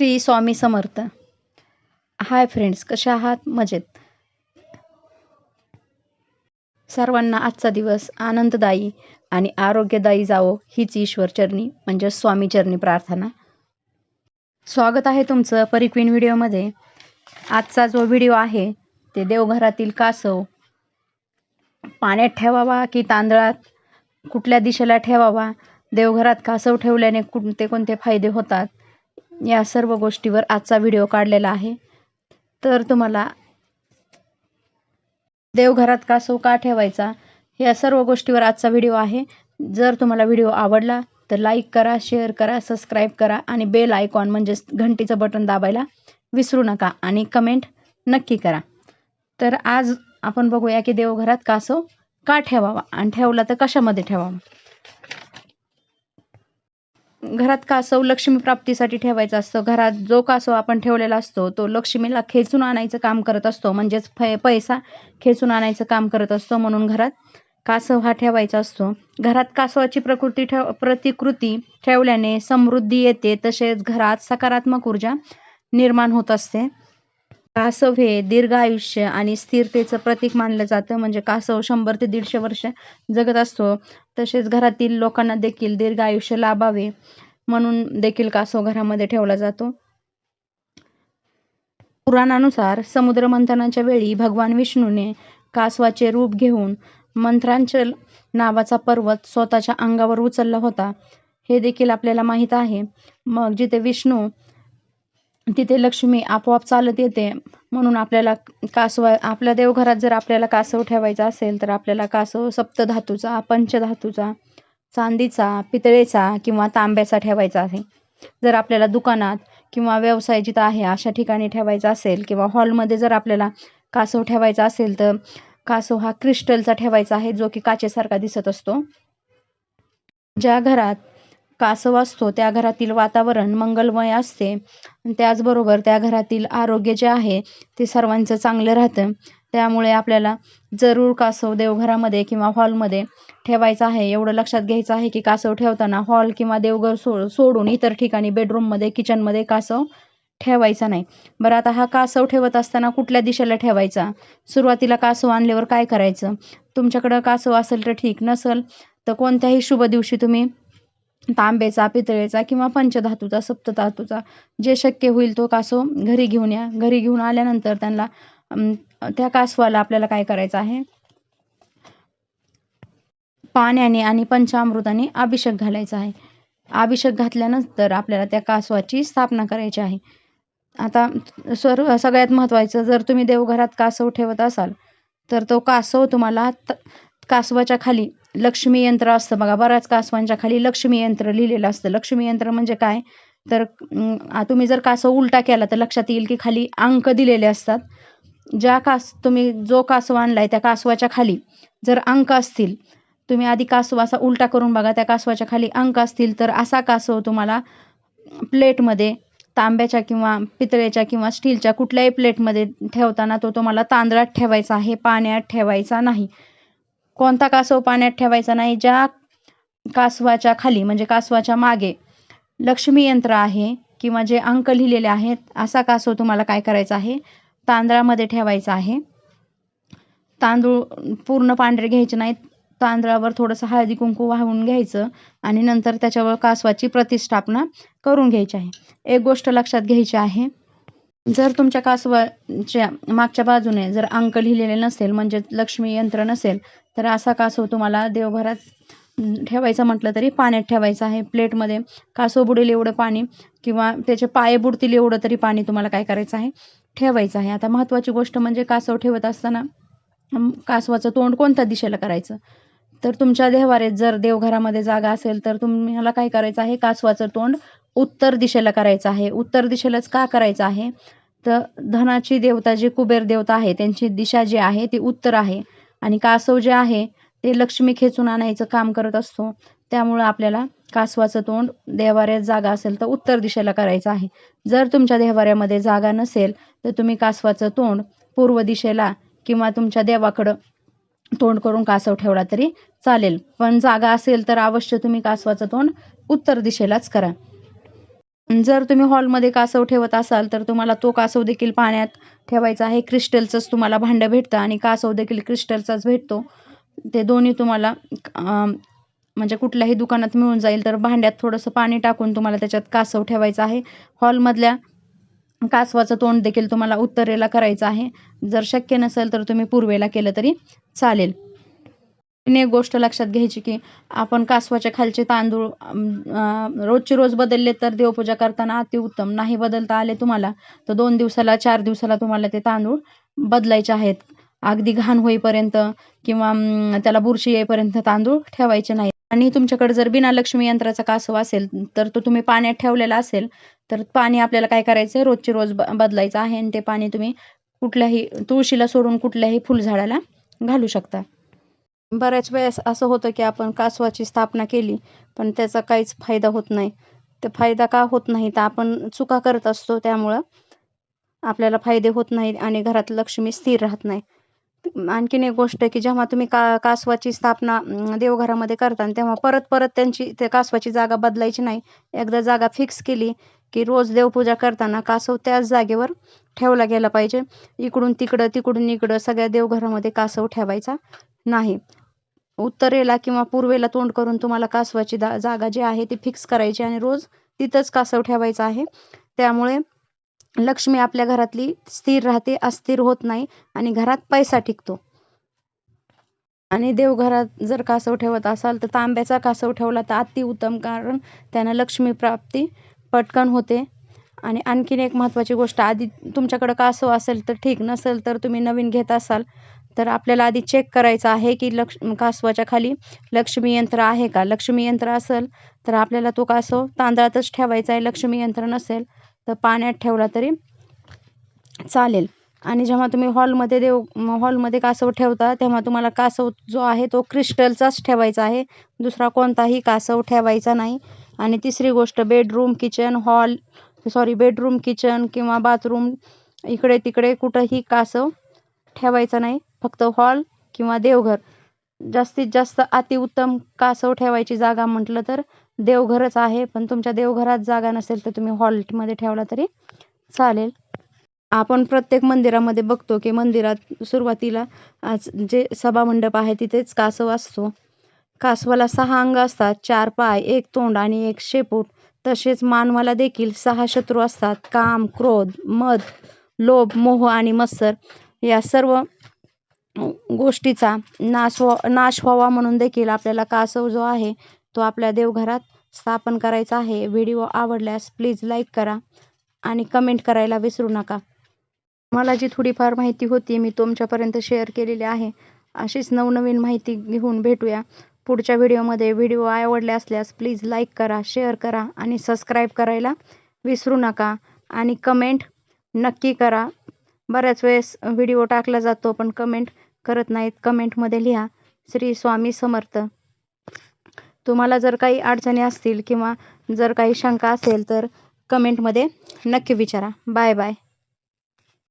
Shri Swami Samarth. Hi friends कशा आहात? मजेत. सर्वांना आजचा दिवस आनंददायी आणि आरोग्यदायी जावो हीच ईश्वर चरणी म्हणजे स्वामी चरणी प्रार्थना. स्वागत आहे तुमचं परिक्वीन व्हिडिओमध्ये. आजचा जो व्हिडिओ आहे ते देवघरातील कासव. पाण्यात ठेवावा की तांदळात? कुठल्या दिशेला ठेवावा? देवघरात कासव ठेवल्याने कोणते कोणते फायदे होतात? या सर्व गोष्टीवर आजचा व्हिडिओ काढलेला आहे. तर तुम्हाला देवघरात कासव का ठेवायचा या सर्व गोष्टीवर आजचा व्हिडिओ आहे. जर तुम्हाला व्हिडिओ आवडला तर लाईक करा शेअर करा सबस्क्राईब करा आणि बेल आयकॉन म्हणजेच घंटीचं बटन दाबायला विसरू नका आणि कमेंट नक्की करा. तर आज आपण बघूया की देवघरात कासव का ठेवावा आणि ठेवला तर कशामध्ये ठेवावा? घरात कासव लक्ष्मी प्राप्तीसाठी ठेवायचा असतो. घरात जो कासव आपण ठेवलेला असतो तो लक्ष्मीला खेचून आणायचं काम करत असतो. म्हणजेच फै पैसा खेचून आणायचं काम करत असतो. म्हणून घरात कासव हा ठेवायचा असतो. घरात कासवाची प्रकृती ठेव प्रतिकृती ठेवल्याने समृद्धी येते. तसेच घरात सकारात्मक ऊर्जा निर्माण होत असते. कासव हे दीर्घ आयुष्य आणि स्थिरतेचं प्रतीक मानलं जातं. म्हणजे कासव शंभर ते दीडशे वर्ष जगत असतो. तसेच घरातील लोकांना देखील दीर्घ आयुष्य लाभावे म्हणून देखील कासव घरामध्ये ठेवला जातो. पुराणानुसार समुद्र मंथनाच्या वेळी भगवान विष्णूने कासवाचे रूप घेऊन मंत्रांचल नावाचा पर्वत स्वतःच्या अंगावर उचलला होता. हे देखील आपल्याला माहीत आहे. मग जिथे विष्णू तिथे लक्ष्मी आपोआप चालत येते. म्हणून आपल्याला कासवा आपल्या देवघरात जर आपल्याला कासव ठेवायचा असेल तर आपल्याला कासव सप्तधातूचा पंचधातूचा चांदीचा पितळेचा किंवा तांब्याचा ठेवायचा आहे. जर आपल्याला दुकानात किंवा व्यवसाय जिथं आहे अशा ठिकाणी ठेवायचा असेल किंवा हॉलमध्ये जर आपल्याला कासव ठेवायचा असेल तर कासव हा क्रिस्टलचा ठेवायचा आहे जो की काचेसारखा दिसत असतो. ज्या घरात कासव असतो त्या घरातील वातावरण मंगलमय असते. त्याचबरोबर त्या घरातील आरोग्य जे आहे ते सर्वांचं चांगलं राहतं. त्यामुळे आपल्याला जरूर कासव देवघरामध्ये किंवा हॉलमध्ये ठेवायचं आहे. एवढं लक्षात घ्यायचं आहे की कासव ठेवताना हॉल किंवा देवघर सो सोडून इतर ठिकाणी बेडरूममध्ये किचनमध्ये कासव ठेवायचा नाही. बरं आता हा कासव ठेवत असताना कुठल्या दिशेला ठेवायचा? सुरुवातीला कासव आणल्यावर काय करायचं? तुमच्याकडं कासव असेल तर ठीक. नसेल तर कोणत्याही शुभ दिवशी तुम्ही तांब्याचा पितळेचा किंवा पंचधातूचा सप्तधातूचा जे शक्य होईल तो कासव घरी घेऊन या. घरी घेऊन आल्यानंतर त्यांना त्या कासवाला आपल्याला काय करायचं आहे? पाण्याने आणि पंचामृताने अभिषेक घालायचा आहे. अभिषेक घातल्यानंतर आपल्याला त्या कासवाची स्थापना करायची आहे. आता सर्व सगळ्यात महत्त्वाचं जर तुम्ही देवघरात कासव ठेवत असाल तर तो कासव तुम्हाला कासवाच्या खाली लक्ष्मी यंत्र असतं बघा बऱ्याच कासवांच्या खाली लक्ष्मी यंत्र लिहिलेलं असतं. लक्ष्मी यंत्र म्हणजे काय? तर तुम्ही जर कासव उलटा केला तर लक्षात येईल की खाली अंक दिलेले असतात. ज्या कास तुम्ही जो कासव आणलाय त्या कासवाच्या खाली जर अंक असतील तुम्ही आधी कासव असा उलटा करून बघा त्या कासवाच्या खाली अंक असतील तर असा कासव तुम्हाला प्लेटमध्ये तांब्याच्या किंवा पितळेच्या किंवा स्टीलच्या कुठल्याही प्लेटमध्ये ठेवताना तो तुम्हाला तांदळात ठेवायचा आहे पाण्यात ठेवायचा नाही. कोणता कासव पाण्यात ठेवायचा नाही ज्या कासवाच्या खाली म्हणजे कासवाच्या मागे लक्ष्मी यंत्र आहे किंवा जे अंक लिहिलेले आहेत असा कासव तुम्हाला काय करायचा आहे? तांदळामध्ये ठेवायचा आहे. तांदूळ पूर्ण पांढरे घ्यायचे नाहीत. तांदळावर थोडंसं हळदी कुंकू वाहून घ्यायचं आणि नंतर त्याच्यावर कासवाची प्रतिष्ठापना करून घ्यायची आहे. एक गोष्ट लक्षात घ्यायची आहे जर तुमच्या कासवाच्या मागच्या बाजूने जर अंक लिहिलेले नसेल म्हणजे लक्ष्मी यंत्र नसेल तर असा कासव तुम्हाला देवघरात ठेवायचा म्हटलं तरी पाण्यात ठेवायचं आहे. प्लेटमध्ये कासव बुडेल एवढं पाणी किंवा त्याचे पाय बुडतील एवढं तरी पाणी तुम्हाला काय करायचं आहे? ठेवायचं आहे. आता महत्त्वाची गोष्ट म्हणजे कासव ठेवत असताना कासवाचं तोंड कोणत्या दिशेला करायचं? तर तुमच्या देवारेत जर देवघरामध्ये जागा असेल तर तुम्हाला काय करायचं आहे? कासवाचं तोंड उत्तर दिशेला करायचं आहे. उत्तर दिशेलाच का करायचं आहे? तर धनाची देवता जी कुबेर देवता आहे त्यांची दिशा जी आहे ती उत्तर आहे. आणि कासव जे आहे ते लक्ष्मी खेचून आणायचं काम करत असतो. त्यामुळं आपल्याला कासवाचं तोंड देवाऱ्यात जागा असेल तर उत्तर दिशेला करायचं आहे. जर तुमच्या देवाऱ्यामध्ये जागा नसेल तर तुम्ही कासवाचं तोंड पूर्व दिशेला किंवा तुमच्या देवाकडं तोंड करून कासव ठेवला तरी चालेल. पण जागा असेल तर अवश्य तुम्ही कासवाचं तोंड उत्तर दिशेलाच करा. जर तुम्ही हॉलमध्ये कासव ठेवत असाल तर तुम्हाला तो कासव देखील पाण्यात ठेवायचा आहे. क्रिस्टलचंच तुम्हाला भांडं भेटतं आणि कासव देखील क्रिस्टलचाच भेटतो. ते दोन्ही तुम्हाला म्हणजे कुठल्याही दुकानात मिळून जाईल तर भांड्यात थोडंसं पाणी टाकून तुम्हाला त्याच्यात कासव ठेवायचं आहे. हॉलमधल्या कासवाचं तोंड देखील तुम्हाला उत्तरेला करायचं आहे. जर शक्य नसेल तर तुम्ही पूर्वेला केलं तरी चालेल. आणि एक गोष्ट लक्षात घ्यायची की आपण कासवाच्या खालचे तांदूळ रोजचे रोज बदलले तर देवपूजा करताना अतिउत्तम. नाही बदलता आले तुम्हाला तर दोन दिवसाला चार दिवसाला तुम्हाला ते तांदूळ बदलायचे आहेत. अगदी घाण होईपर्यंत किंवा त्याला बुरशी येईपर्यंत तांदूळ ठेवायचे नाही. आणि तुमच्याकडे जर बिना लक्ष्मी यंत्राचा कासव असेल तर तो तुम्ही पाण्यात ठेवलेला असेल तर पाणी आपल्याला काय करायचं रोजची रोजचे रोज बदलायचं आहे. आणि ते पाणी तुम्ही कुठल्याही तुळशीला सोडून कुठल्याही फुलझाडाला घालू शकता. बऱ्याच वेळेस असं होतं की आपण कासवाची स्थापना केली पण त्याचा काहीच फायदा होत नाही. ते फायदा का होत नाही? तर आपण चुका करत असतो त्यामुळं आपल्याला फायदे होत नाहीत आणि घरात लक्ष्मी स्थिर राहत नाही. आणखीन एक गोष्ट की जेव्हा तुम्ही का कासवाची स्थापना देवघरामध्ये करता तेव्हा परत परत त्यांची ते कासवाची जागा बदलायची नाही. एकदा जागा फिक्स केली की रोज देवपूजा करताना कासव त्याच जागेवर ठेवला गेला पाहिजे. इकडून तिकडं तिकडून इकडं सगळ्या देवघरामध्ये कासव ठेवायचा नाही. उत्तरेला किंवा पूर्वेला तोंड करून तुम्हाला कासवाची दा जागा जी आहे ती फिक्स करायची आणि रोज तिथंच कासव ठेवायचा आहे. त्यामुळे लक्ष्मी आपल्या घरातली स्थिर राहते अस्थिर होत नाही आणि घरात पैसा टिकतो. आणि देवघरात जर कासव ठेवत असाल तर तांब्याचा कासव ठेवला तर अतिउत्तम कारण त्यानं लक्ष्मी प्राप्ती पटकन होते. आणि आणखीन एक महत्त्वाची गोष्ट आधी तुमच्याकडं कासव असेल तर ठीक नसेल तर तुम्ही नवीन घेत असाल. तर आपल्याला आधी चेक करायचं आहे की लक्ष कासवाच्या खाली लक्ष्मी यंत्र आहे का? लक्ष्मी यंत्र असेल तर आपल्याला तो कासव तांदळातच ठेवायचा आहे. लक्ष्मी यंत्र नसेल तर पाण्यात ठेवला तरी चालेल. आणि जेव्हा तुम्ही हॉलमध्ये देव हॉलमध्ये कासव ठेवता तेव्हा तुम्हाला कासव जो आहे तो क्रिस्टलचाच ठेवायचा आहे. दुसरा कोणताही कासव ठेवायचा नाही. आणि तिसरी गोष्ट bedroom kitchen hall sorry bedroom kitchen किंवा बाथरूम इकडे तिकडे कुठंही कासव ठेवायचा नाही. फक्त हॉल किंवा देवघर. जास्तीत जास्त अतिउत्तम कासव ठेवायची जागा म्हटलं तर देवघरच आहे. पण तुमच्या देवघरात जागा नसेल तर तुम्ही हॉलमध्ये ठेवला तरी चालेल. आपण प्रत्येक मंदिरामध्ये बघतो की मंदिरात सुरुवातीला आज जे सभामंडप आहे तिथेच कासव असतो. कासवाला सहा अंग असतात. चार पाय एक तोंड आणि एक शेपूट. तसेच मानवाला देखील सहा शत्रू असतात. काम क्रोध मध लोभ मोह आणि मत्सर. या सर्व गोष्टीचा नाश व्हा नाश व्हावा म्हणून देखील आपल्याला कासव जो आहे तो आपल्या देवघरात स्थापन करायचा आहे. व्हिडिओ आवडल्यास प्लीज लाईक करा आणि कमेंट करायला विसरू नका. मला जी थोडीफार माहिती होती मी तुमच्यापर्यंत शेअर केलेली आहे. अशीच नवनवीन माहिती घेऊन भेटूया. पुढच्या व्हिडिओमध्ये व्हिडिओ आवडले असल्यास प्लीज लाईक करा शेअर करा आणि सबस्क्राईब करायला विसरू नका. आणि कमेंट नक्की करा. बऱ्याच वेळेस व्हिडिओ टाकला जातो पण कमेंट करत नाहीत. कमेंटमध्ये लिहा श्री स्वामी समर्थ. तुम्हाला जर काही अडचणी असतील किंवा जर काही शंका असेल तर कमेंटमध्ये नक्की विचारा. Bye bye